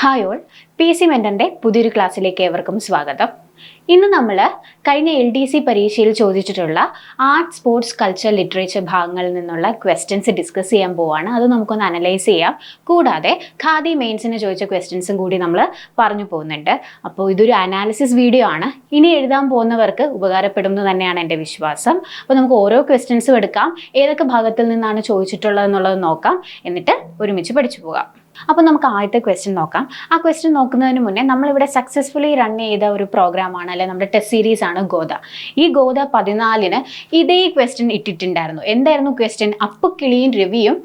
Hi all. P C മെന്റന്റെ പുതിയൊരു ക്ലാസ്സിലേക്ക് ഏവർക്കും സ്വാഗതം. ഇന്ന് നമ്മൾ കഴിഞ്ഞ എൽ ഡി സി പരീക്ഷയിൽ ചോദിച്ചിട്ടുള്ള ആർട്സ് സ്പോർട്സ് കൾച്ചർ ലിറ്ററേച്ചർ ഭാഗങ്ങളിൽ നിന്നുള്ള ക്വസ്റ്റ്യൻസ് ഡിസ്കസ് ചെയ്യാൻ പോവാണ്. അത് നമുക്കൊന്ന് അനലൈസ് ചെയ്യാം. കൂടാതെ ഖാദി മെയിൻസിന് ചോദിച്ച ക്വസ്റ്റ്യൻസും കൂടി നമ്മൾ പറഞ്ഞു പോകുന്നുണ്ട്. അപ്പോൾ ഇതൊരു അനാലിസിസ് വീഡിയോ ആണ്. ഇനി എഴുതാൻ പോകുന്നവർക്ക് ഉപകാരപ്പെടും എന്ന് തന്നെയാണ് എന്റെ വിശ്വാസം. അപ്പോൾ നമുക്ക് ഓരോ ക്വസ്റ്റ്യൻസും എടുക്കാം. ഏതൊക്കെ ഭാഗത്തിൽ നിന്നാണ് ചോദിച്ചിട്ടുള്ളത് എന്നുള്ളത് നോക്കാം. എന്നിട്ട് ഒരുമിച്ച് പഠിച്ചു പോകാം. അപ്പോൾ നമുക്ക് ആദ്യത്തെ ക്വസ്റ്റ്യൻ നോക്കാം. ആ ക്വസ്റ്റ്യൻ നോക്കുന്നതിന് മുന്നേ നമ്മളിവിടെ സക്സസ്ഫുള്ളി റൺ ചെയ്ത ഒരു പ്രോഗ്രാമാണ് അല്ലെ നമ്മുടെ ടെസ്റ്റ് സീരീസ് ആണ് ഗോദ. ഈ ഗോദ പതിനാലിന് ഇതേ ക്വസ്റ്റ്യൻ ഇട്ടിട്ടുണ്ടായിരുന്നു. എന്തായിരുന്നു ക്വസ്റ്റ്യൻ അപ്പുക്കിളിയും രവിയും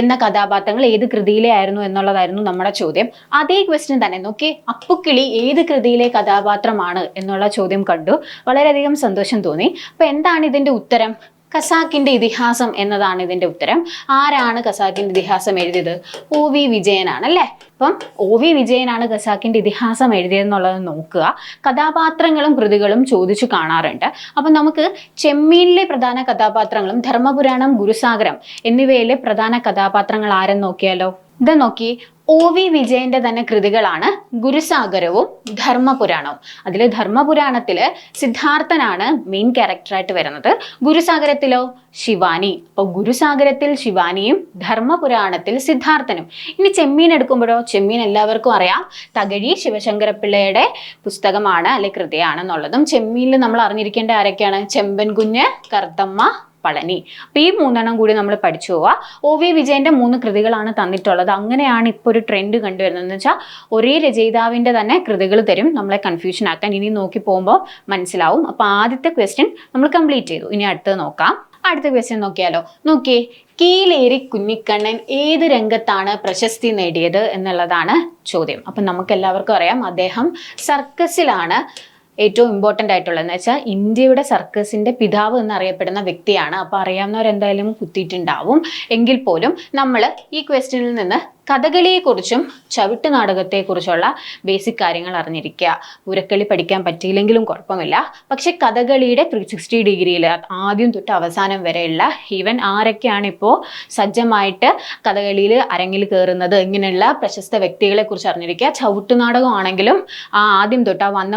എന്ന കഥാപാത്രങ്ങൾ ഏത് കൃതിയിലെ ആയിരുന്നു എന്നുള്ളതായിരുന്നു നമ്മുടെ ചോദ്യം. അതേ ക്വസ്റ്റ്യൻ തന്നെ നോക്കി അപ്പുക്കിളി ഏത് കൃതിയിലെ കഥാപാത്രമാണ് എന്നുള്ള ചോദ്യം കണ്ടു. വളരെയധികം സന്തോഷം തോന്നി. അപ്പൊ എന്താണ് ഇതിന്റെ ഉത്തരം? ഖസാക്കിന്റെ ഇതിഹാസം എന്നതാണ് ഇതിന്റെ ഉത്തരം. ആരാണ് ഖസാക്കിന്റെ ഇതിഹാസം എഴുതിയത്? ഒ വി വിജയനാണ് അല്ലേ? അപ്പം ഒ വി വിജയനാണ് ഖസാക്കിന്റെ ഇതിഹാസം എഴുതിയതെന്നുള്ളത് നോക്കുക. കഥാപാത്രങ്ങളും കൃതികളും ചോദിച്ചു കാണാറുണ്ട്. അപ്പം നമുക്ക് ചെമ്മീനിലെ പ്രധാന കഥാപാത്രങ്ങളും ധർമ്മപുരാണം ഗുരുസാഗരം എന്നിവയിലെ പ്രധാന കഥാപാത്രങ്ങൾ ആരെന്ന് നോക്കിയാലോ? ഇത് നോക്കി ഒ വി വിജയന്റെ തന്നെ കൃതികളാണ് ഗുരുസാഗരവും ധർമ്മപുരാണവും. അതിൽ ധർമ്മപുരാണത്തിൽ സിദ്ധാർത്ഥനാണ് മെയിൻ ക്യാരക്ടറായിട്ട് വരുന്നത്. ഗുരുസാഗരത്തിലോ? ശിവാനി. അപ്പോൾ ഗുരുസാഗരത്തിൽ ശിവാനിയും ധർമ്മപുരാണത്തിൽ സിദ്ധാർത്ഥനും. ഇനി ചെമ്മീൻ എടുക്കുമ്പോഴോ? ചെമ്മീൻ എല്ലാവർക്കും അറിയാം. തകഴി ശിവശങ്കരപ്പിള്ളയുടെ പുസ്തകമാണ് അല്ലെ കൃതിയാണെന്നുള്ളതും. ചെമ്മീനിൽ നമ്മൾ അറിഞ്ഞിരിക്കേണ്ട ആരൊക്കെയാണ്? ചെമ്പൻ കുഞ്ഞ് കറുത്തമ്മ പളനി അപ്പൊ ഈ മൂന്നെണ്ണം കൂടി നമ്മൾ പഠിച്ചു പോവുക ഒ വി വിജയന്റെ മൂന്ന് കൃതികളാണ് തന്നിട്ടുള്ളത്. അങ്ങനെയാണ് ഇപ്പോൾ ഒരു ട്രെൻഡ് കണ്ടുവരുന്നത്. എന്ന് വെച്ചാൽ ഒരേ രചയിതാവിന്റെ തന്നെ കൃതികൾ തരും. നമ്മളെ കൺഫ്യൂഷൻ ആക്കാൻ. ഇനി നോക്കി പോകുമ്പോൾ മനസ്സിലാവും. അപ്പൊ ആദ്യത്തെ ക്വസ്റ്റ്യൻ നമ്മൾ കംപ്ലീറ്റ് ചെയ്തു. ഇനി അടുത്തത് നോക്കാം. അടുത്ത ക്വസ്റ്റ്യൻ നോക്കിയാലോ? നോക്കിയേ. കീലേരി കുഞ്ഞിക്കണ്ണൻ ഏത് രംഗത്താണ് പ്രശസ്തി നേടിയത് എന്നുള്ളതാണ് ചോദ്യം. അപ്പം നമുക്ക് എല്ലാവർക്കും അറിയാം. അദ്ദേഹം സർക്കസിലാണ് ഏറ്റവും ഇമ്പോർട്ടന്റ് ആയിട്ടുള്ളത്. എന്ന് വെച്ചാൽ ഇന്ത്യയുടെ സർക്കസിന്റെ പിതാവ് എന്നറിയപ്പെടുന്ന വ്യക്തിയാണ്. അപ്പോൾ അറിയാവുന്നവരെന്തായാലും കുത്തിയിട്ടുണ്ടാവും. എങ്കിൽ പോലും നമ്മൾ ഈ ക്വസ്റ്റ്യനിൽ നിന്ന് കഥകളിയെക്കുറിച്ചും ചവിട്ട് നാടകത്തെക്കുറിച്ചുള്ള ബേസിക് കാര്യങ്ങൾ അറിഞ്ഞിരിക്കുക. ഉരക്കളി പഠിക്കാൻ പറ്റിയില്ലെങ്കിലും കുഴപ്പമില്ല. പക്ഷേ കഥകളിയുടെ ത്രീ സിക്സ്റ്റി ഡിഗ്രിയിൽ ആദ്യം തൊട്ട് അവസാനം വരെയുള്ള ഈവൻ ആരൊക്കെയാണ് ഇപ്പോൾ സജ്ജമായിട്ട് കഥകളിയിൽ അരങ്ങിൽ കയറുന്നത് ഇങ്ങനെയുള്ള പ്രശസ്ത വ്യക്തികളെക്കുറിച്ച് അറിഞ്ഞിരിക്കുക. ചവിട്ട് നാടകമാണെങ്കിലും ആ ആദ്യം തൊട്ട് ആ വന്ന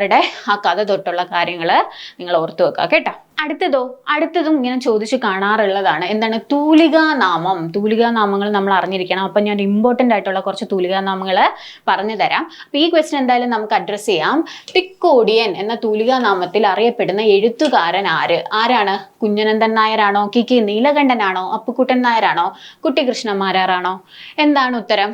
പോർച്ചുഗീസുകാരുടെ ആ കഥ തൊട്ടുള്ള കാര്യങ്ങൾ നിങ്ങൾ ഓർത്തു വെക്കുക കേട്ടോ. അടുത്തതോ അടുത്തതും ഇങ്ങനെ ചോദിച്ചു കാണാറുള്ളതാണ്. എന്താണ്? തൂലികാനാമം തൂലികാനാമങ്ങൾ തൂലികാ നാമങ്ങൾ നമ്മൾ അറിഞ്ഞിരിക്കണം. അപ്പം ഞാൻ ഇമ്പോർട്ടന്റ് ആയിട്ടുള്ള കുറച്ച് തൂലികാനാമങ്ങൾ പറഞ്ഞു തരാം. അപ്പം ഈ ക്വസ്റ്റൻ എന്തായാലും നമുക്ക് അഡ്രസ്സ് ചെയ്യാം. തിക്കോടിയൻ എന്ന തൂലികാനാമത്തിൽ അറിയപ്പെടുന്ന എഴുത്തുകാരൻ ആര്? ആരാണ്? കുഞ്ഞനന്ദൻ നായരാണോ? കി കെ നീലകണ്ഠനാണോ അപ്പുക്കുട്ടൻ നായരാണോ? കുട്ടികൃഷ്ണമാരാറാണോ എന്താണ് ഉത്തരം?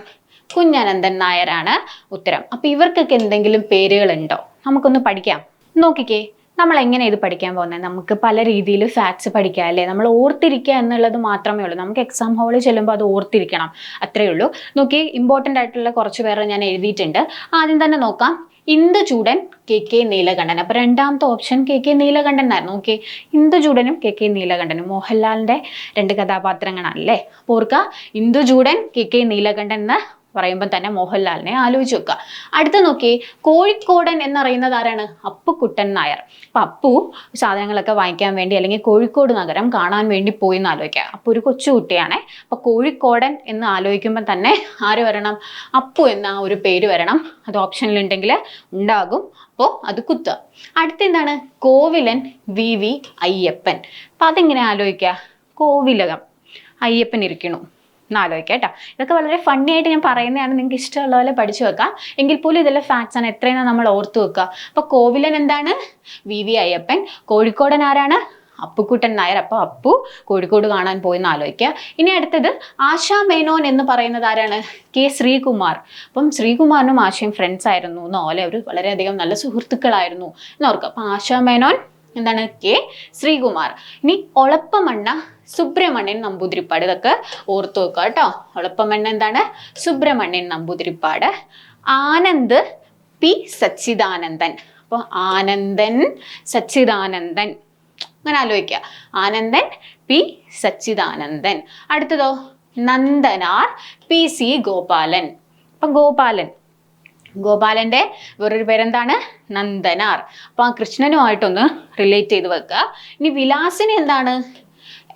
കുഞ്ഞനന്ദൻ നായരാണ് ഉത്തരം. അപ്പം ഇവർക്കൊക്കെ എന്തെങ്കിലും പേരുകളുണ്ടോ? നമുക്കൊന്ന് പഠിക്കാം. നോക്കിക്കേ നമ്മൾ എങ്ങനെ ഇത് പഠിക്കാൻ പോകുന്നത് നമുക്ക് പല രീതിയിൽ ഫാക്ട്സ് പഠിക്കാം അല്ലേ? നമ്മൾ ഓർത്തിരിക്കുക എന്നുള്ളത് മാത്രമേ ഉള്ളൂ. നമുക്ക് എക്സാം ഹാളിൽ ചെല്ലുമ്പോൾ അത് ഓർത്തിരിക്കണം. അത്രയേ ഉള്ളൂ. നോക്കി ഇമ്പോർട്ടന്റ് ആയിട്ടുള്ള കുറച്ച് പേരെ ഞാൻ എഴുതിയിട്ടുണ്ട്. ആദ്യം തന്നെ നോക്കാം. Induchoodan K K Neelakantan. അപ്പൊ രണ്ടാമത്തെ ഓപ്ഷൻ കെ കെ നീലകണ്ഠൻ ആയിരുന്നു. ഓക്കെ ഇന്ദുചൂടനും കെ കെ നീലകണ്ഠനും. മോഹൻലാലിന്റെ രണ്ട് കഥാപാത്രങ്ങളാണല്ലേ അപ്പോൾ ഓർക്കുക ഇന്ദുചൂടൻ കെ കെ നീലകണ്ഠൻ എന്ന് പറയുമ്പോൾ തന്നെ മോഹൻലാലിനെ ആലോചിച്ച് വെക്കുക അടുത്ത നോക്കി കോഴിക്കോടൻ എന്നറിയുന്നത് ആരാണ്? അപ്പുക്കുട്ടൻ നായർ. അപ്പൊ അപ്പു സാധനങ്ങളൊക്കെ വാങ്ങിക്കാൻ വേണ്ടി അല്ലെങ്കിൽ കോഴിക്കോട് നഗരം കാണാൻ വേണ്ടി പോയി എന്ന് ആലോചിക്കുക അപ്പൊ ഒരു കൊച്ചുകുട്ടിയാണേ അപ്പൊ കോഴിക്കോടൻ എന്ന് ആലോചിക്കുമ്പോൾ തന്നെ ആര് വരണം? അപ്പു എന്ന ഒരു പേര് വരണം. അത് ഓപ്ഷനിലുണ്ടെങ്കിൽ ഉണ്ടാകും. അപ്പോൾ അത് കുത്തുക അടുത്ത എന്താണ്? Kovilan V V Ayyappan. അപ്പൊ അതെങ്ങനെ ആലോചിക്കുക കോവിലകം. അയ്യപ്പൻ ഇരിക്കണു. എന്ന് ആലോചിക്കാം കേട്ടോ. ഇതൊക്കെ വളരെ ഫണ്ണി ആയിട്ട് ഞാൻ പറയുന്നതാണ്. നിങ്ങൾക്ക് ഇഷ്ടമുള്ള പോലെ പഠിച്ചു വെക്കാം. എങ്കിൽ പോലും ഇതെല്ലാം ഫാക്ട്സ് ആണ്. എത്രയാണ് നമ്മൾ ഓർത്തു വെക്കുക. അപ്പൊ കോവിലൻ എന്താണ്? V V Ayyappan. കോഴിക്കോടൻ ആരാണ്? അപ്പുക്കുട്ടൻ നായർ. അപ്പോൾ അപ്പു കോഴിക്കോട് കാണാൻ പോയി എന്ന് ആലോചിക്കുക. ഇനി അടുത്തത് ആശാ മേനോൻ എന്ന് പറയുന്നത് ആരാണ്? കെ ശ്രീകുമാർ. അപ്പം ശ്രീകുമാറിനും ആശയും ഫ്രണ്ട്സ് ആയിരുന്നു. എന്നോലെ അല്ലെ അവർ വളരെയധികം നല്ല സുഹൃത്തുക്കളായിരുന്നു. എന്നോർക്കുക അപ്പം ആശാ മേനോൻ എന്താണ്? കെ ശ്രീകുമാർ. ഇനി ഒളപ്പമണ്ണ സുബ്രഹ്മണ്യൻ നമ്പൂതിരിപ്പാട്. ഇതൊക്കെ ഓർത്തു വെക്കുക കേട്ടോ. ഒളപ്പമണ്ണ എന്താണ്? സുബ്രഹ്മണ്യൻ നമ്പൂതിരിപ്പാട്. ആനന്ദ് പി സച്ചിദാനന്ദൻ. അപ്പോൾ ആനന്ദൻ സച്ചിദാനന്ദൻ. അങ്ങനെ ആലോചിക്കുക. Anandan P Sachidanandan. അടുത്തതോ? Nandanar P C Gopalan. അപ്പം ഗോപാലൻ. ഗോപാലന്റെ വേറൊരു പേരെന്താണ്? നന്ദനാർ. അപ്പൊ ആ കൃഷ്ണനുമായിട്ടൊന്ന് റിലേറ്റ് ചെയ്ത് വെക്കുക. ഇനി വിലാസിന് എന്താണ്?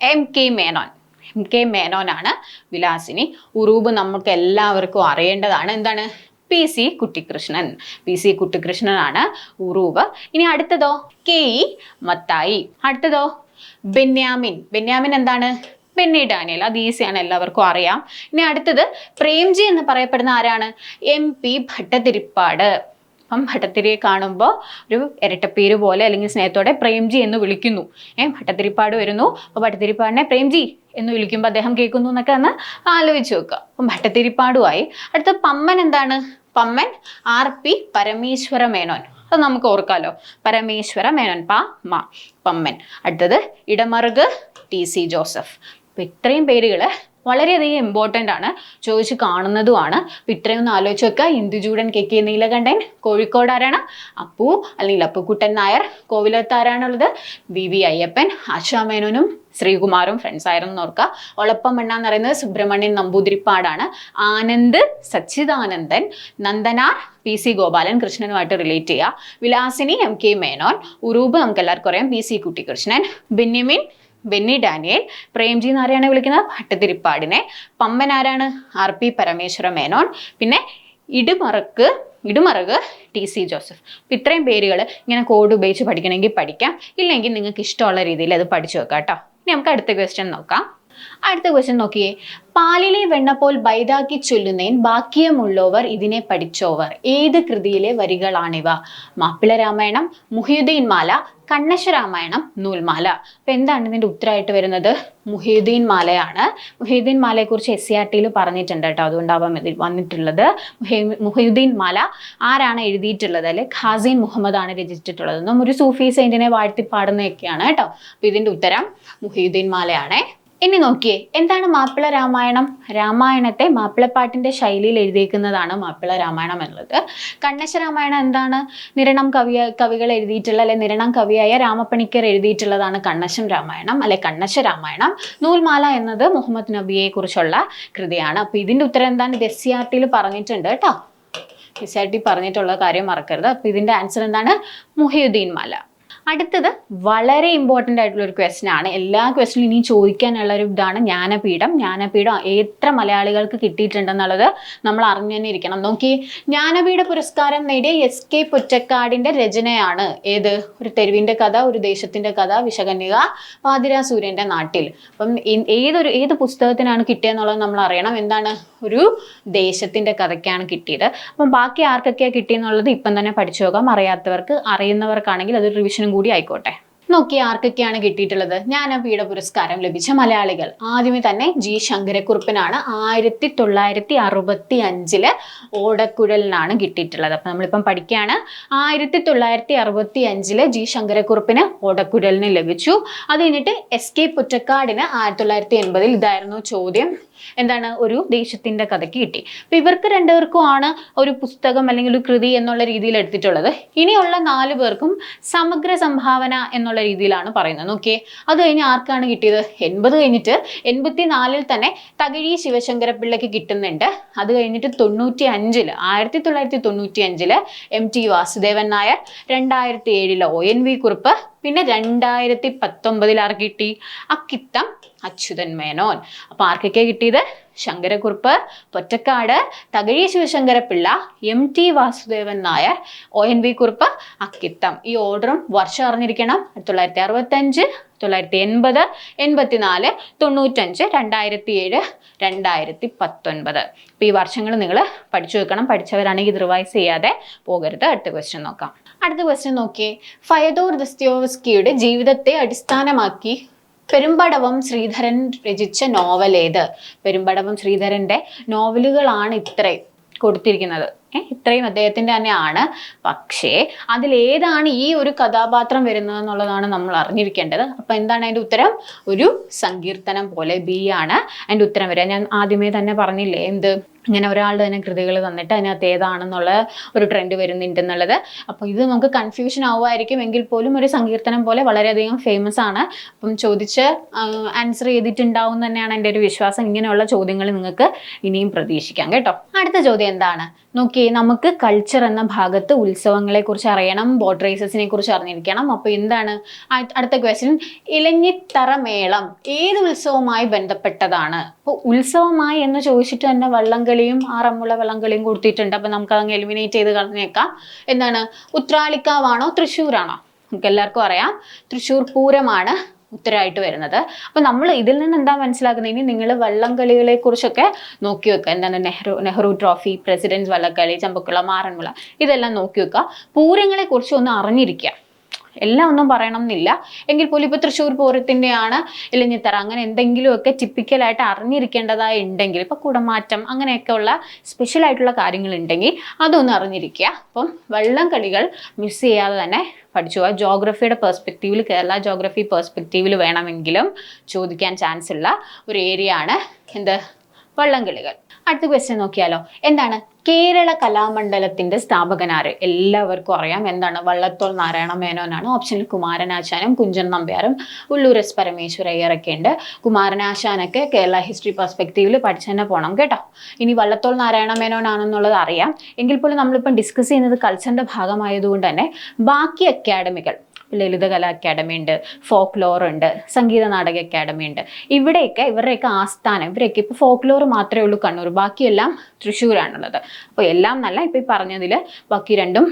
M K Menon. M K മേനോനാണ് Vilasini. Uroob നമുക്ക് എല്ലാവർക്കും അറിയേണ്ടതാണ്. എന്താണ്? P C Kuttikrishnan P C കുട്ടിക്കൃഷ്ണനാണ് Uroob. ഇനി അടുത്തതോ? K E Mathai. അടുത്തതോ? Benyamin. Benyamin എന്താണ്? ബെന്നി ഡാനിയൽ. അത് ഈസിയാണ് എല്ലാവർക്കും അറിയാം. ഇനി അടുത്തത് പ്രേംജി എന്ന് പറയപ്പെടുന്ന ആരാണ്? M P Bhattathiripad. അപ്പം ഭട്ടത്തിരിയെ കാണുമ്പോൾ ഒരു ഇരട്ടപ്പേര് പോലെ അല്ലെങ്കിൽ സ്നേഹത്തോടെ പ്രേംജി എന്ന് വിളിക്കുന്നു. ഏ ഭട്ടത്തിരിപ്പാട് വരുന്നു. അപ്പോൾ ഭട്ടത്തിരിപ്പാടിനെ പ്രേംജി എന്ന് വിളിക്കുമ്പോൾ അദ്ദേഹം കേൾക്കുന്നു എന്നൊക്കെ ഒന്ന് ആലോചിച്ച് നോക്കുക. അപ്പം ഭട്ടത്തിരിപ്പാടുമായി അടുത്ത പമ്മൻ എന്താണ്? പമ്മൻ ആർ പി പരമേശ്വര മേനോൻ അത് നമുക്ക് ഓർക്കാലോ. പരമേശ്വര മേനോൻ പ മ പമ്മൻ. അടുത്തത് ഇടമറുക് ടി സി ജോസഫ്. ഇത്രയും പേരുകൾ വളരെയധികം ഇമ്പോർട്ടന്റ് ആണ്. ചോദിച്ച് കാണുന്നതുമാണ്. അപ്പം ഇത്രയും ഒന്ന് ആലോചിച്ച് വെക്കുക ഇന്ദുചൂടൻ കെ കെ നീലകണ്ഠൻ കോഴിക്കോട് ആരാണ്? അപ്പു അല്ലെങ്കിൽ അപ്പുക്കുട്ടൻ നായർ കോവിലത്ത് ആരാണുള്ളത്? വി വി അയ്യപ്പൻ ആശാമേനോനും ശ്രീകുമാറും ഫ്രണ്ട്സ് ആയിരുന്നു ഓർക്കുക. ഒളപ്പം എണ്ണ എന്ന് പറയുന്നത് സുബ്രഹ്മണ്യൻ നമ്പൂതിരിപ്പാടാണ്. ആനന്ദ് സച്ചിദാനന്ദൻ നന്ദനാർ പി സി ഗോപാലൻ കൃഷ്ണനുമായിട്ട് റിലേറ്റ് ചെയ്യുക. വിലാസിനി എം കെ മേനോൻ ഉറൂബ് നമുക്ക് എല്ലാവർക്കും അറിയാം P C Kuttikrishnan Benyamin Benny Daniel Premji എന്ന് ആരെയാണ് വിളിക്കുന്നത്. ഭട്ടതിരിപ്പാടിനെ. പമ്മൻ ആരാണ്? R P Parameswara Menon. പിന്നെ Idamaruku Idamaruku T C Joseph. അപ്പം ഇത്രയും പേരുകൾ ഇങ്ങനെ കോഡ് ഉപയോഗിച്ച് പഠിക്കണമെങ്കിൽ പഠിക്കാം. ഇല്ലെങ്കിൽ നിങ്ങൾക്ക് ഇഷ്ടമുള്ള രീതിയിൽ അത് പഠിച്ചു വെക്കാം കേട്ടോ. ഇനി നമുക്ക് അടുത്ത ക്വസ്റ്റ്യൻ നോക്കാം. അടുത്ത ക്വസ്റ്റ്യൻ നോക്കിയേ. പാലിലെ വെണ്ണ പോൽ ബൈതാക്കി ചൊല്ലുന്നേൻ ബാക്കിയമുള്ളവർ ഇതിനെ പഠിച്ചോവർ. ഏത് കൃതിയിലെ വരികളാണിവ? മാപ്പിള രാമായണം മുഹിയുദ്ദീൻ മാല കണ്ണശ രാമായണം നൂൽമാല. അപ്പൊ എന്താണ് ഇതിന്റെ ഉത്തരമായിട്ട് വരുന്നത്? മുഹിയുദ്ദീൻ മാലയാണ്. മുഹിയുദ്ദീൻ മാലയെ കുറിച്ച് എസ് സി ആർ ടിയിൽ പറഞ്ഞിട്ടുണ്ട് കേട്ടോ അതുകൊണ്ടാവാം ഇതിൽ വന്നിട്ടുള്ളത്. മുഹി- മുഹിയുദ്ദീൻ മാല ആരാണ് എഴുതിയിട്ടുള്ളത്? അല്ലെ ഖാസിൻ മുഹമ്മദ് ആണ് രചിച്ചിട്ടുള്ളതെന്നും ഒരു സൂഫി സെയിന്റിനെ വാഴ്ത്തി പാടുന്നതൊക്കെയാണ് കേട്ടോ. അപ്പൊ ഇതിന്റെ ഉത്തരം മുഹിയുദ്ദീൻ മാലയാണേ. ഇനി നോക്കിയേ എന്താണ് മാപ്പിള രാമായണം? രാമായണത്തെ മാപ്പിളപ്പാട്ടിന്റെ ശൈലിയിൽ എഴുതിയിരിക്കുന്നതാണ് മാപ്പിള രാമായണം എന്നുള്ളത്. കണ്ണശ രാമായണം എന്താണ്? നിരണം കവിയ കവികൾ എഴുതിയിട്ടുള്ള അല്ലെ നിരണം കവിയായ രാമപ്പണിക്കർ എഴുതിയിട്ടുള്ളതാണ് കണ്ണശം രാമായണം അല്ലെ കണ്ണശ രാമായണം. നൂൽമാല എന്നത് മുഹമ്മദ് നബിയെ കുറിച്ചുള്ള കൃതിയാണ്. അപ്പൊ ഇതിന്റെ ഉത്തരം എന്താണ്? ഇത് എസ് പറഞ്ഞിട്ടുണ്ട് കേട്ടോ. എസ് പറഞ്ഞിട്ടുള്ള കാര്യം മറക്കരുത്. അപ്പൊ ഇതിന്റെ ആൻസർ എന്താണ്? മുഹിയുദ്ദീൻ മാല. അടുത്തത് വളരെ ഇമ്പോർട്ടന്റ് ആയിട്ടുള്ള ഒരു ക്വസ്റ്റ്യൻ ആണ്. എല്ലാ ക്വസ്റ്റിനും ഇനി ചോദിക്കാനുള്ള ഒരു ഇതാണ് ജ്ഞാനപീഠം. ജ്ഞാനപീഠം എത്ര മലയാളികൾക്ക് കിട്ടിയിട്ടുണ്ടെന്നുള്ളത് നമ്മൾ അറിഞ്ഞു തന്നെ ഇരിക്കണം. നോക്കി ജ്ഞാനപീഠ പുരസ്കാരം നേടിയ എസ് കെ പുറ്റക്കാടിന്റെ രചനയാണ് ഏത്? ഒരു തെരുവിന്റെ കഥ ഒരു ദേശത്തിന്റെ കഥ വിശകന്യക പാതിരാ സൂര്യന്റെ നാട്ടിൽ. അപ്പം ഏതൊരു ഏത് പുസ്തകത്തിനാണ് കിട്ടിയെന്നുള്ളത് നമ്മൾ അറിയണം. എന്താണ്? ഒരു ദേശത്തിന്റെ കഥയ്ക്കാണ് കിട്ടിയത്. അപ്പം ബാക്കി ആർക്കൊക്കെയാണ് കിട്ടിയെന്നുള്ളത് ഇപ്പം തന്നെ പഠിച്ചു നോക്കാം. അറിയാത്തവർക്ക് അറിയുന്നവർക്കാണെങ്കിൽ അത് റിവിഷനും കൂടി ആയിക്കോട്ടെ. നോക്കി ആർക്കൊക്കെയാണ് കിട്ടിയിട്ടുള്ളത്. ജ്ഞാനപീഠ പുരസ്കാരം ലഭിച്ച മലയാളികൾ. ആദ്യമേ തന്നെ ജി ശങ്കരക്കുറുപ്പിനാണ് ആയിരത്തി തൊള്ളായിരത്തി അറുപത്തി അഞ്ചിൽ ഓടക്കുഴലിനാണ് കിട്ടിയിട്ടുള്ളത്. അപ്പം നമ്മളിപ്പം പഠിക്കുകയാണ്. ആയിരത്തി തൊള്ളായിരത്തി അറുപത്തി അഞ്ചിൽ ജി ശങ്കരക്കുറുപ്പിന് ഓടക്കുഴലിന് ലഭിച്ചു. അത് കഴിഞ്ഞിട്ട് എസ് കെ പുറ്റക്കാടിന് ആയിരത്തി തൊള്ളായിരത്തി എൺപതിൽ ഇതായിരുന്നു ചോദ്യം. എന്താണ് ഒരു ദേശത്തിന്റെ കഥയ്ക്ക് കിട്ടി. അപ്പൊ ഇവർക്ക് രണ്ടുപേർക്കും ആണ് ഒരു പുസ്തകം അല്ലെങ്കിൽ ഒരു കൃതി എന്നുള്ള രീതിയിൽ എടുത്തിട്ടുള്ളത്. ഇനിയുള്ള നാല് പേർക്കും സമഗ്ര സംഭാവന എന്നുള്ള രീതിയിലാണ് പറയുന്നത്. നോക്കിയേ അത് കഴിഞ്ഞ് ആർക്കാണ് കിട്ടിയത്? എൺപത് കഴിഞ്ഞിട്ട് എൺപത്തി നാലിൽ തന്നെ തകഴി ശിവശങ്കരപ്പിള്ളയ്ക്ക് കിട്ടുന്നുണ്ട്. അത് കഴിഞ്ഞിട്ട് തൊണ്ണൂറ്റി അഞ്ചിൽ ആയിരത്തി തൊള്ളായിരത്തി തൊണ്ണൂറ്റി അഞ്ചിൽ എം ടി വാസുദേവൻ നായർ രണ്ടായിരത്തി ഏഴിൽ ഒ എൻ വി കുറുപ്പ് പിന്നെ രണ്ടായിരത്തി പത്തൊമ്പതിൽ ആർ കിട്ടി? അക്കിത്തം അച്യുതൻ മേനോൻ അപ്പൊ ആർക്കൊക്കെ കിട്ടിയത്? Sankarakurup Pottekkatt Thakazhi Sivasankara Pillai M T Vasudevan Nair O N V Kurup Akkitham. ഈ ഓർഡറും വർഷം അറിഞ്ഞിരിക്കണം. ആയിരത്തി തൊള്ളായിരത്തി അറുപത്തി അഞ്ച് തൊള്ളായിരത്തി എൺപത് എൺപത്തിനാല് തൊണ്ണൂറ്റഞ്ച് രണ്ടായിരത്തി ഏഴ് രണ്ടായിരത്തി പത്തൊൻപത്. അപ്പോൾ ഈ വർഷങ്ങൾ നിങ്ങൾ പഠിച്ചു വെക്കണം. പഠിച്ചവരാണെങ്കിൽ ഇത് റിവൈസ് ചെയ്യാതെ പോകരുത്. അടുത്ത ക്വസ്റ്റ്യൻ നോക്കാം. അടുത്ത ക്വസ്റ്റ്യൻ നോക്കിയേ. ഫയദോർ ദസ്തോവസ്കിയുടെ ജീവിതത്തെ അടിസ്ഥാനമാക്കി പെരുമ്പടവം ശ്രീധരൻ രചിച്ച നോവൽ ഏത്? പെരുമ്പടവം ശ്രീധരന്റെ നോവലുകളാണ് ഇത്രയും കൊടുത്തിരിക്കുന്നത്. ഇത്രയും അദ്ദേഹത്തിന്റെ തന്നെയാണ്. പക്ഷേ അതിൽ അതിലേതാണ് ഈ ഒരു കഥാപാത്രം വരുന്നത് എന്നുള്ളതാണ് നമ്മൾ അറിഞ്ഞിരിക്കേണ്ടത്. അപ്പൊ എന്താണ് അതിന്റെ ഉത്തരം? ഒരു സങ്കീർത്തനം പോലെ ബി ആണ് അതിന്റെ ഉത്തരം വരിക. ഞാൻ ആദ്യമേ തന്നെ പറഞ്ഞില്ലേ എന്ത്? ഇങ്ങനെ ഒരാളുടെ തന്നെ കൃതികൾ തന്നിട്ട് അതിനകത്ത് ഏതാണെന്നുള്ള ഒരു ട്രെൻഡ് വരുന്നുണ്ടെന്നുള്ളത്. അപ്പോൾ ഇത് നമുക്ക് കൺഫ്യൂഷൻ ആവുമായിരിക്കും. എങ്കിൽ പോലും ഒരു സങ്കീർത്തനം പോലെ വളരെയധികം ഫേമസ് ആണ്. അപ്പം ചോദിച്ച് ആൻസർ ചെയ്തിട്ടുണ്ടാവും തന്നെയാണ് എന്റെ ഒരു വിശ്വാസം. ഇങ്ങനെയുള്ള ചോദ്യങ്ങൾ നിങ്ങൾക്ക് ഇനിയും പ്രതീക്ഷിക്കാം കേട്ടോ. അടുത്ത ചോദ്യം എന്താണ്? നോക്കി നമുക്ക് കൾച്ചർ എന്ന ഭാഗത്ത് ഉത്സവങ്ങളെ കുറിച്ച് അറിയണം ബോട്ട് റേസസിനെ കുറിച്ച് അറിഞ്ഞിരിക്കണം. അപ്പോൾ എന്താണ്? അടുത്ത ക്വസ്റ്റ്യൻ ഇലഞ്ഞിത്തറ മേളം ഏത് ഉത്സവവുമായി ബന്ധപ്പെട്ടതാണ്? അപ്പോൾ ഉത്സവമായി എന്ന് ചോദിച്ചിട്ട് തന്നെ വള്ളംകളിയും ആറന്മുള വള്ളംകളിയും കൊടുത്തിട്ടുണ്ട്. അപ്പോൾ നമുക്ക് അതങ്ങ് എലിമിനേറ്റ് ചെയ്ത് കളഞ്ഞേക്കാം. എന്താണ്? ഉത്രാളിക്കാവാണോ? തൃശ്ശൂരാണോ? നമുക്ക് എല്ലാവർക്കും അറിയാം. തൃശ്ശൂർ പൂരമാണ് ഉത്തരമായിട്ട് വരുന്നത്. അപ്പം നമ്മൾ ഇതിൽ നിന്ന് എന്താ മനസ്സിലാക്കുന്നത്? ഇനി നിങ്ങൾ വള്ളംകളികളെ കുറിച്ചൊക്കെ നോക്കി വെക്കുക. എന്താണ്? നെഹ്റു നെഹ്റു ട്രോഫി പ്രസിഡന്റ് വള്ളംകളി ചമ്പക്കുളം ആറന്മുള ഇതെല്ലാം നോക്കി വെക്കുക. പൂരങ്ങളെ കുറിച്ച് ഒന്ന് അറിഞ്ഞിരിക്കുക. എല്ലാം ഒന്നും പറയണം എന്നില്ല എങ്കിൽ പോലും ഇപ്പോൾ തൃശ്ശൂർ പൂരത്തിന്റെയാണ് ഇലഞ്ഞിത്തറ. അങ്ങനെ എന്തെങ്കിലുമൊക്കെ ടിപ്പിക്കലായിട്ട് അറിഞ്ഞിരിക്കേണ്ടതായി ഉണ്ടെങ്കിൽ ഇപ്പോൾ കുടമാറ്റം അങ്ങനെയൊക്കെ ഉള്ള സ്പെഷ്യൽ ആയിട്ടുള്ള കാര്യങ്ങൾ ഉണ്ടെങ്കിൽ അതൊന്ന് അറിഞ്ഞിരിക്കുക. അപ്പം വള്ളം കളികൾ മിസ് ചെയ്യാതെ തന്നെ പഠിച്ചു. പോവുക ജോഗ്രഫിയുടെ പെർസ്പെക്റ്റീവിൽ കേരള ജോഗ്രഫി പെർസ്പെക്റ്റീവിൽ വേണമെങ്കിലും ചോദിക്കാൻ ചാൻസ് ഉള്ള ഒരു ഏരിയ ആണ് എന്ത്? വള്ളംകളികൾ അടുത്ത ക്വസ്റ്റ്യൻ നോക്കിയാലോ. എന്താണ് കേരള കലാമണ്ഡലത്തിന്റെ സ്ഥാപകനാര്? എല്ലാവർക്കും അറിയാം. എന്താണ്? വള്ളത്തോൾ നാരായണ മേനോനാണ്. ഓപ്ഷനിൽ കുമാരനാശാനും കുഞ്ചൻ നമ്പ്യാരും ഉള്ളൂർ എസ് പരമേശ്വരയ്യറൊക്കെ ഉണ്ട്. കുമാരനാശാനൊക്കെ കേരള ഹിസ്റ്ററി പെർസ്പെക്റ്റീവിൽ പഠിച്ചു തന്നെ പോകണം കേട്ടോ. ഇനി വള്ളത്തോൾ നാരായണ മേനോനാണെന്നുള്ളത് അറിയാം. എങ്കിൽ പോലും നമ്മളിപ്പം ഡിസ്കസ് ചെയ്യുന്നത് കൾച്ചറിന്റെ ഭാഗമായതുകൊണ്ട് തന്നെ ബാക്കി അക്കാഡമികൾ ലളിതകലാ അക്കാദമി ഉണ്ട് ഫോക്ക് ലോർ ഉണ്ട് സംഗീത നാടക അക്കാദമി ഉണ്ട്. ഇവിടെയൊക്കെ ഇവരുടെയൊക്കെ ആസ്ഥാനം ഇവരൊക്കെ ഇപ്പോൾ ഫോക്ക് ലോർ മാത്രമേ ഉള്ളൂ കണ്ണൂർ. ബാക്കിയെല്ലാം തൃശ്ശൂരാണുള്ളത്. അപ്പോൾ എല്ലാം നല്ല ഇപ്പോൾ ഈ പറഞ്ഞതിൽ ബാക്കി രണ്ടും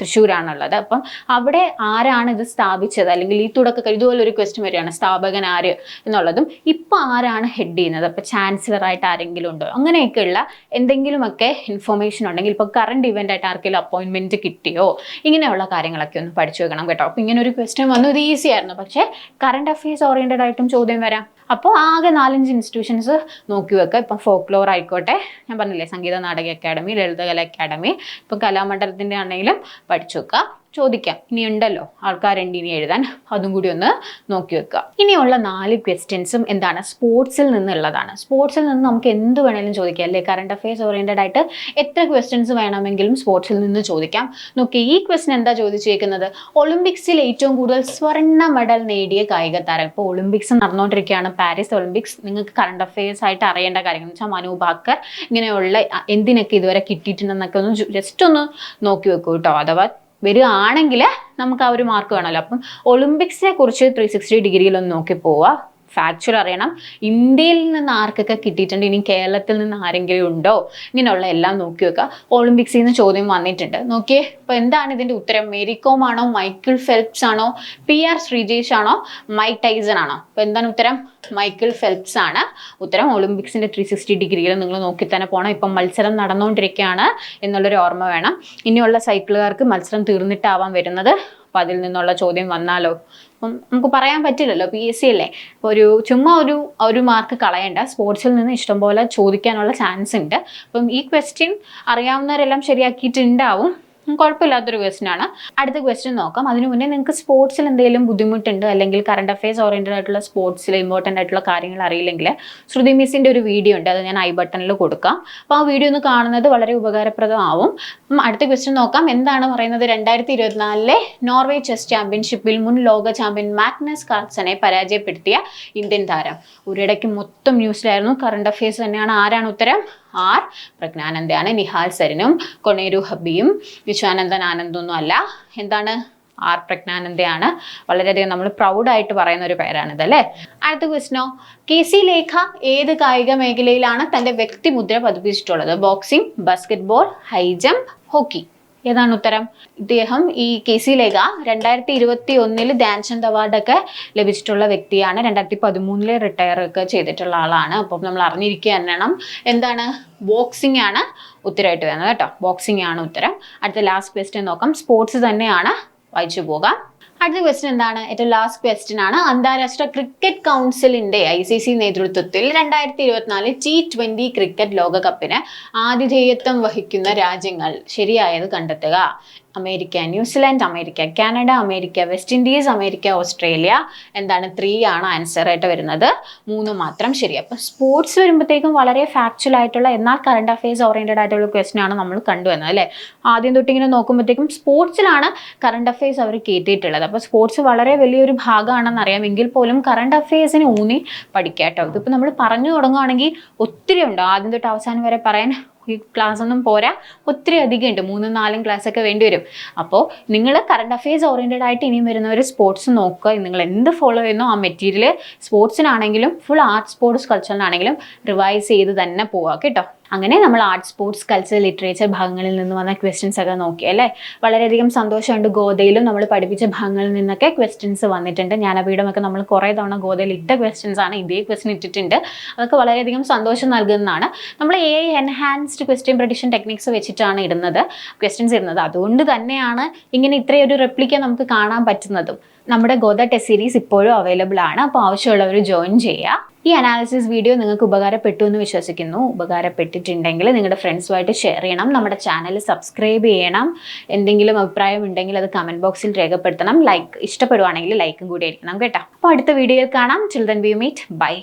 തൃശ്ശൂരാണുള്ളത്. അപ്പം അവിടെ ആരാണ് ഇത് സ്ഥാപിച്ചത്? അല്ലെങ്കിൽ ഈ തുടക്കക്കാർ ഇതുപോലെ ഒരു ക്വസ്റ്റ്യൻ വരികയാണ്. സ്ഥാപകൻ ആര് എന്നുള്ളതും ഇപ്പം ആരാണ് ഹെഡ് ചെയ്യുന്നത്? അപ്പോൾ ചാൻസലറായിട്ട് ആരെങ്കിലും ഉണ്ടോ? അങ്ങനെയൊക്കെയുള്ള എന്തെങ്കിലുമൊക്കെ ഇൻഫർമേഷൻ ഉണ്ടെങ്കിൽ ഇപ്പോൾ കറണ്ട് ഇവന്റ് ആയിട്ട് ആർക്കെങ്കിലും അപ്പോയിൻമെന്റ് കിട്ടിയോ? ഇങ്ങനെയുള്ള കാര്യങ്ങളൊക്കെ ഒന്ന് പഠിച്ചു വെക്കണം കേട്ടോ. അപ്പം ഇങ്ങനെ ഒരു ക്വസ്റ്റ്യൻ വന്നു ഇത് ഈസി ആയിരുന്നു. പക്ഷേ കറണ്ട് അഫയേഴ്സ് ഓറിയന്റഡ് ആയിട്ടും ചോദ്യം വരാം. അപ്പോൾ ആകെ നാലഞ്ച് ഇൻസ്റ്റിറ്റ്യൂഷൻസ് നോക്കി വെക്കുക ഇപ്പം ഫോക്ലോർ ആയിക്കോട്ടെ. ഞാൻ പറഞ്ഞില്ലേ സംഗീത നാടക അക്കാദമി ലളിതകല അക്കാദമി ഇപ്പം കലാമണ്ഡലത്തിന്റെ ആണെങ്കിലും പഠിച്ചു വെക്കുക ചോദിക്കാം. ഇനി ഉണ്ടല്ലോ ആൾക്കാരുണ്ട് ഇനി എഴുതാൻ. അതും കൂടി ഒന്ന് നോക്കി വെക്കുക. ഇനിയുള്ള നാല് ക്വസ്റ്റ്യൻസും എന്താണ്? സ്പോർട്സിൽ നിന്നുള്ളതാണ്. സ്പോർട്സിൽ നിന്ന് നമുക്ക് എന്ത് വേണേലും ചോദിക്കാം അല്ലേ? കറണ്ട് അഫയേഴ്സ് ഓറിയന്റഡ് ആയിട്ട് എത്ര ക്വസ്റ്റ്യൻസ് വേണമെങ്കിലും സ്പോർട്സിൽ നിന്ന് ചോദിക്കാം. നോക്കി ഈ ക്വസ്റ്റ്യൻ എന്താ ചോദിച്ചേക്കുന്നത്? ഒളിമ്പിക്സിൽ ഏറ്റവും കൂടുതൽ സ്വർണ മെഡൽ നേടിയ കായിക താരം ഇപ്പോൾ ഒളിമ്പിക്സ് നടന്നുകൊണ്ടിരിക്കുകയാണ് പാരീസ് ഒളിമ്പിക്സ് നിങ്ങൾക്ക് കറണ്ട് അഫയേഴ്സ് ആയിട്ട് അറിയേണ്ട കാര്യങ്ങൾ എന്ന് വെച്ചാൽ മനു ഭാക്കർ ഇങ്ങനെയുള്ള എന്തിനൊക്കെ ഇതുവരെ കിട്ടിയിട്ടുണ്ടെന്നൊക്കെ ഒന്ന് ജസ്റ്റ് ഒന്ന് നോക്കി വെക്കൂ കേട്ടോ അഥവാ വരികയാണെങ്കിൽ നമുക്ക് ആ ഒരു മാർക്ക് വേണമല്ലോ. അപ്പം ഒളിമ്പിക്സിനെ കുറിച്ച് ത്രീ സിക്സ്റ്റി ഡിഗ്രിയിലൊന്ന് നോക്കി പോവുക ഫാക്ച്വൽ അറിയണം. ഇന്ത്യയിൽ നിന്ന് ആർക്കൊക്കെ കിട്ടിയിട്ടുണ്ട്? ഇനി കേരളത്തിൽ നിന്ന് ആരെങ്കിലും ഉണ്ടോ? ഇങ്ങനെയുള്ള എല്ലാം നോക്കി വെക്കുക ഒളിമ്പിക്സിൽ നിന്ന് ചോദ്യം വന്നിട്ടുണ്ട്. നോക്കിയേ ഇപ്പൊ എന്താണ് ഇതിന്റെ ഉത്തരം? മേരികോം ആണോ? മൈക്കിൾ ഫെൽപ്സ് ആണോ? പി ആർ ശ്രീജേഷ് ആണോ? മൈക്ക് ടൈസൺ ആണോ? അപ്പൊ എന്താണ് ഉത്തരം? മൈക്കിൾ ഫെൽപ്സ് ആണ്. ഉത്തരം ഒളിമ്പിക്സിന്റെ ത്രീ സിക്സ്റ്റി ഡിഗ്രിയിൽ നിങ്ങൾ നോക്കി തന്നെ പോകണം ഇപ്പം മത്സരം നടന്നുകൊണ്ടിരിക്കുകയാണ് എന്നുള്ളൊരു ഓർമ്മ വേണം. ഇനിയുള്ള സൈക്കിളുകാർക്ക് മത്സരം തീർന്നിട്ടാവാൻ വരുന്നത് അപ്പം അതിൽ നിന്നുള്ള ചോദ്യം വന്നാലോ? നമുക്ക് പറയാൻ പറ്റില്ലല്ലോ പി എസ് സി അല്ലേ? ഒരു ചുമ്മാ ഒരു ഒരു മാർക്ക് കളയണ്ട. സ്പോർട്സിൽ നിന്ന് ഇഷ്ടംപോലെ ചോദിക്കാനുള്ള ചാൻസ് ഉണ്ട്. അപ്പം ഈ ക്വസ്റ്റ്യൻ അറിയാവുന്നവരെല്ലാം ശരിയാക്കിയിട്ടുണ്ടാവും. കുഴപ്പമില്ലാത്തൊരു ക്വസ്റ്റ്യൻ ആണ്. അടുത്ത ക്വസ്റ്റ്യൻ നോക്കാം. അതിനു മുന്നേ നിങ്ങൾക്ക് സ്പോർട്സിൽ എന്തെങ്കിലും ബുദ്ധിമുട്ടുണ്ട്? അല്ലെങ്കിൽ കറണ്ട് അഫയേഴ്സ് ഓറിയന്റഡ് ആയിട്ടുള്ള സ്പോർട്സിൽ ഇമ്പോർട്ടന്റ് ആയിട്ടുള്ള കാര്യങ്ങൾ അറിയില്ലെങ്കിൽ ശ്രുതി മിസ്സിന്റെ ഒരു വീഡിയോ ഉണ്ട്. അത് ഞാൻ ഐ ബട്ടണിൽ കൊടുക്കാം. അപ്പോൾ ആ വീഡിയോ ഒന്ന് കാണുന്നത് വളരെ ഉപകാരപ്രദമാവും. അടുത്ത ക്വസ്റ്റ്യൻ നോക്കാം. എന്താണ് പറയുന്നത് രണ്ടായിരത്തി ഇരുപത്തിനാലിലെ നോർവേ ചെസ് ചാമ്പ്യൻഷിപ്പിൽ മുൻ ലോക ചാമ്പ്യൻ മാഗ്നസ് കാർസനെ പരാജയപ്പെടുത്തിയ ഇന്ത്യൻ താരം? ഒരിടയ്ക്ക് മൊത്തം ന്യൂസിലായിരുന്നു കറണ്ട് അഫയേഴ്സ് തന്നെയാണ്. ആരാണ് ഉത്തരം? ആർ പ്രജ്ഞാനന്ദയാണ് നിഹാൽ സരിനും കൊണേരു ഹബിയും വിശ്വാനന്ദൻ ആനന്ദൊന്നും അല്ല. എന്താണ്? ആർ പ്രജ്ഞാനന്ദയാണ്. വളരെയധികം നമ്മൾ പ്രൗഡായിട്ട് പറയുന്ന ഒരു പേരാണിത് അല്ലേ? അടുത്ത ക്വസ്റ്റനോ കെ സി ലേഖ ഏത് കായിക മേഖലയിലാണ് തന്റെ വ്യക്തിമുദ്ര പതിപ്പിച്ചിട്ടുള്ളത്? Boxing basketball high jump hockey ഏതാണ് ഉത്തരം? ഇദ്ദേഹം ഈ കെ സി ലേഖ രണ്ടായിരത്തി ഇരുപത്തി ഒന്നിൽ ധ്യാൻചന്ദ് അവാർഡൊക്കെ ലഭിച്ചിട്ടുള്ള വ്യക്തിയാണ്. രണ്ടായിരത്തി പതിമൂന്നിൽ റിട്ടയർ ഒക്കെ ചെയ്തിട്ടുള്ള ആളാണ്. അപ്പം നമ്മൾ അറിഞ്ഞിരിക്കുക തന്നെയാണ്. എന്താണ്? ബോക്സിംഗ് ആണ് ഉത്തരമായിട്ട് വരുന്നത് കേട്ടോ. ബോക്സിംഗ് ആണ് ഉത്തരം. അടുത്ത ലാസ്റ്റ് ക്വസ്റ്റ്യൻ നോക്കാം. സ്പോർട്സ് തന്നെയാണ് വായിച്ചു പോകാം. അടുത്ത ക്വസ്റ്റ്യൻ എന്താണ്? ഏറ്റവും ലാസ്റ്റ് ക്വസ്റ്റ്യൻ ആണ്. അന്താരാഷ്ട്ര ക്രിക്കറ്റ് കൗൺസിലിന്റെ ഐ സി സി നേതൃത്വത്തിൽ രണ്ടായിരത്തി ഇരുപത്തിനാല് ടി ട്വന്റി ക്രിക്കറ്റ് ലോകകപ്പിന് ആതിഥേയത്വം വഹിക്കുന്ന രാജ്യങ്ങൾ ശരിയായത് കണ്ടെത്തുക. America New Zealand America Canada America West Indies America Australia എന്താണ് ത്രീ ആണ് ആൻസർ ആയിട്ട് വരുന്നത്. മൂന്ന് മാത്രം ശരി. അപ്പം സ്പോർട്സ് വരുമ്പോഴത്തേക്കും വളരെ ഫാക്ച്വൽ ആയിട്ടുള്ള എന്നാൽ കറണ്ട് അഫയേഴ്സ് ഓറിയന്റഡ് ആയിട്ടുള്ള ക്വസ്റ്റൻ ആണ് നമ്മൾ കണ്ടുവന്നത് അല്ലേ? ആദ്യം തൊട്ടിങ്ങനെ നോക്കുമ്പോഴത്തേക്കും സ്പോർട്സിലാണ് കറണ്ട് അഫയേഴ്സ് അവർ കയറ്റിയിട്ടുള്ളത് അപ്പോൾ സ്പോർട്സ് വളരെ വലിയൊരു ഭാഗമാണെന്ന് അറിയാമെങ്കിൽ പോലും കറണ്ട് അഫയേഴ്സിന് ഊന്നി പഠിക്കാം കേട്ടോ ഇതിപ്പോൾ നമ്മൾ പറഞ്ഞു തുടങ്ങുകയാണെങ്കിൽ ഒത്തിരി ഉണ്ടോ. ആദ്യം തൊട്ട് അവസാനം വരെ പറയാൻ ക്ലാസ് ഒന്നും പോരാ. ഒത്തിരി അധികം ഉണ്ട്. മൂന്നും നാലും ക്ലാസ് ഒക്കെ വേണ്ടി വരും. അപ്പോൾ നിങ്ങൾ കറണ്ട് അഫയേഴ്സ് ഓറിയന്റഡ് ആയിട്ട് ഇനിയും വരുന്ന ഒരു സ്പോർട്സ് നോക്കുക. നിങ്ങൾ എന്ത് ഫോളോ ചെയ്യുന്നോ ആ മെറ്റീരിയൽ സ്പോർട്സിനാണെങ്കിലും ഫുൾ ആർട്ട് സ്പോർട്സ് കൾച്ചറിനാണെങ്കിലും റിവൈസ് ചെയ്ത് തന്നെ പോവുക. കേട്ടോ? അങ്ങനെ നമ്മൾ ആർട്സ് സ്പോർട്സ് കൾച്ചർ ലിറ്ററേച്ചർ ഭാഗങ്ങളിൽ നിന്ന് വന്ന ക്വസ്റ്റ്യൻസ് ഒക്കെ നോക്കി അല്ലേ? വളരെയധികം സന്തോഷമുണ്ട് ഗോതയിലും നമ്മൾ പഠിപ്പിച്ച ഭാഗങ്ങളിൽ നിന്നൊക്കെ ക്വസ്റ്റ്യൻസ് വന്നിട്ടുണ്ട്. ജ്ഞാനപീഠമൊക്കെ നമ്മൾ കുറേ തവണ ഗോതയിൽ ഇട്ട ക്വസ്റ്റ്യൻസ് ആണ്. ഇതേ ക്വസ്റ്റ്യൻ ഇട്ടിട്ടുണ്ട്. അതൊക്കെ വളരെയധികം സന്തോഷം നൽകുന്നതാണ്. നമ്മൾ a enhanced question prediction techniques വെച്ചിട്ടാണ് ഇടുന്നത് ക്വസ്റ്റ്യൻസ് ഇടുന്നത്. അതുകൊണ്ട് തന്നെയാണ് ഇങ്ങനെ ഇത്രയൊരു റെപ്ലിക്ക നമുക്ക് കാണാൻ പറ്റുന്നതും. നമ്മുടെ ഗോദ ടെസ്റ്റ് സീരീസ് ഇപ്പോഴും അവൈലബിൾ ആണ്. അപ്പോൾ ആവശ്യമുള്ളവർ ജോയിൻ ചെയ്യുക. ഈ അനാലിസിസ് വീഡിയോ നിങ്ങൾക്ക് ഉപകാരപ്പെട്ടു എന്ന് വിശ്വസിക്കുന്നു. ഉപകാരപ്പെട്ടിട്ടുണ്ടെങ്കിൽ നിങ്ങളുടെ ഫ്രണ്ട്സുമായിട്ട് ഷെയർ ചെയ്യണം. നമ്മുടെ ചാനൽ സബ്സ്ക്രൈബ് ചെയ്യണം. എന്തെങ്കിലും അഭിപ്രായം ഉണ്ടെങ്കിൽ അത് കമന്റ് ബോക്സിൽ രേഖപ്പെടുത്തണം. ലൈക്ക് ഇഷ്ടപ്പെടുവാണെങ്കിൽ ലൈക്കും കൂടി ആയിരിക്കണം കേട്ടോ. അപ്പോൾ അടുത്ത വീഡിയോയിൽ കാണാം. Children we meet by